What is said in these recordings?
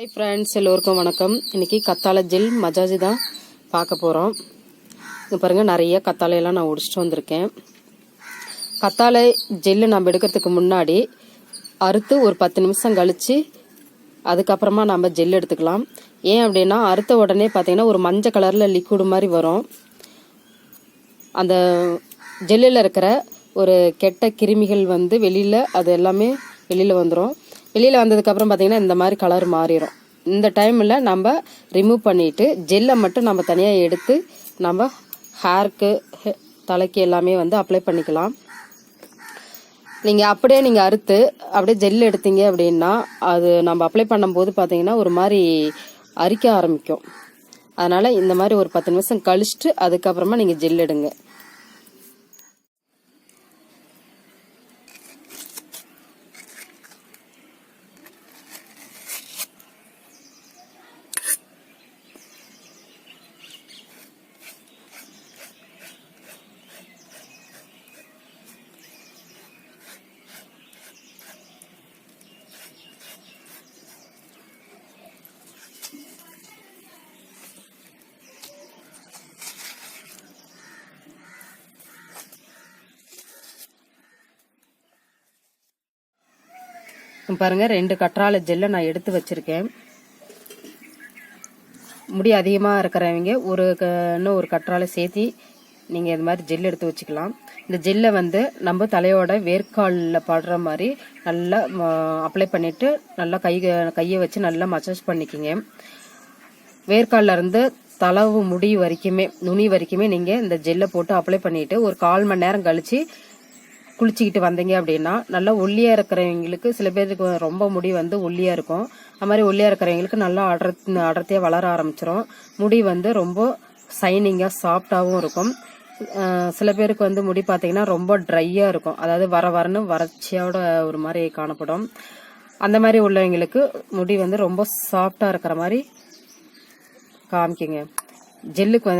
Hi friends எல்லோருக்கும் வணக்கம். இன்னைக்கு கத்தாழை ஜெல் மஜாஜி தான் பார்க்க போகிறோம் இங்கே பாருங்கள் நிறைய கத்தாழையெல்லாம் நான் உடிச்சிட்டு வந்திருக்கேன். கத்தாழை ஜெல்லு நம்ம எடுக்கிறதுக்கு முன்னாடி அறுத்து ஒரு பத்து நிமிஷம் கழித்து அதுக்கப்புறமா நம்ம ஜெல் எடுத்துக்கலாம். ஏன் அப்படின்னா அறுத்த உடனே பார்த்திங்கன்னா ஒரு மஞ்சள் கலரில் லிக்விடு மாதிரி வரும். அந்த ஜெல்லில் இருக்கிற ஒரு கெட்ட கிருமிகள் வந்து வெளியில் அது எல்லாமே வெளியில் வந்துடும் வெளியில் வந்ததுக்கப்புறம் பார்த்தீங்கன்னா இந்த மாதிரி கலர் மாறிடும் இந்த டைமில் நம்ம ரிமூவ் பண்ணிவிட்டு ஜெல்லை மட்டும் நம்ம தனியாக எடுத்து நம்ம ஹேருக்கு தலைக்கு எல்லாமே வந்து அப்ளை பண்ணிக்கலாம். நீங்கள் அப்படியே நீங்கள் அறுத்து அப்படியே ஜெல் எடுத்தீங்க அப்படின்னா அது நம்ம அப்ளை பண்ணும்போது பார்த்தீங்கன்னா ஒரு மாதிரி அரிக்க ஆரம்பிக்கும். அதனால் இந்த மாதிரி ஒரு பத்து நிமிஷம் கழிச்சிட்டு அதுக்கப்புறமா நீங்கள் ஜெல் எடுங்க. பாருங்க ரெண்டு கற்றாழை ஜெல்லை நான் எடுத்து வச்சிருக்கேன். முடி அதிகமாக இருக்கிறவங்க ஒரு க- இன்னும் ஒரு கற்றாழை சேர்த்தி நீங்கள் இது மாதிரி ஜெல் எடுத்து வச்சுக்கலாம். இந்த ஜெல்லை வந்து நம்ம தலையோட வேர்க்காலில் படுற மாதிரி நல்லா அப்ளை பண்ணிவிட்டு நல்லா கை கையை வச்சு நல்லா மசாஜ் பண்ணிக்கிங்க. வேர்க்கால்ல இருந்து தளவு முடி வரைக்குமே நுனி வரைக்குமே நீங்கள் இந்த ஜெல்லை போட்டு அப்ளை பண்ணிவிட்டு ஒரு கால் மணி நேரம் கழித்து குளிச்சுக்கிட்டு வந்தீங்க அப்படின்னா நல்லா ஒல்லியாக இருக்கிறவங்களுக்கு சில பேருக்கு ரொம்ப முடி வந்து ஒல்லியாக இருக்கும். அது மாதிரி ஒல்லியாக இருக்கிறவங்களுக்கு நல்லா அடர்த்தி அடர்த்தியாக வளர ஆரம்பிச்சிரும். முடி வந்து ரொம்ப சைனிங்காக சாஃப்டாகவும் இருக்கும். சில பேருக்கு வந்து முடி பார்த்தீங்கன்னா ரொம்ப ட்ரையாக இருக்கும். அதாவது வர வரன்னு வறட்சியோட ஒரு மாதிரி காணப்படும். அந்த மாதிரி உள்ளவங்களுக்கு முடி வந்து ரொம்ப சாஃப்டாக இருக்கிற மாதிரி காமிக்குங்க. ஜெல்லுக்கு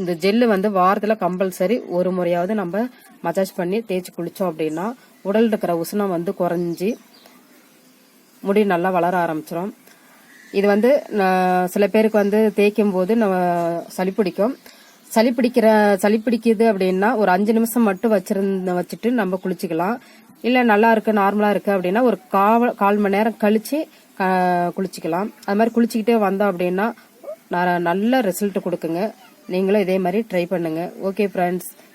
இந்த ஜெல்லு வந்து வாரத்தில் கம்பல்சரி ஒரு முறையாவது நம்ம மசாஜ் பண்ணி தேய்ச்சி குளித்தோம் அப்படின்னா உடல் இருக்கிற உஷ்ணம் வந்து குறைஞ்சி முடி நல்லா வளர ஆரம்பிச்சிடும் இது வந்து நான் சில பேருக்கு வந்து தேய்க்கும் போது நம்ம சளி பிடிக்கும். சளி பிடிக்கிற சளி பிடிக்குது அப்படின்னா ஒரு அஞ்சு நிமிஷம் மட்டும் வச்சிருந்த வச்சுட்டு நம்ம குளிச்சுக்கலாம். இல்லை நல்லா இருக்கு நார்மலாக இருக்கு அப்படின்னா ஒரு காவ கால் மணி நேரம் கழிச்சு க- குளிச்சுக்கலாம். அது மாதிரி குளிச்சுக்கிட்டே வந்தோம் அப்படின்னா நல்ல ரிசல்ட் கொடுக்குங்க. நீங்களும் இதே மாதிரி ட்ரை பண்ணுங்க. Okay friends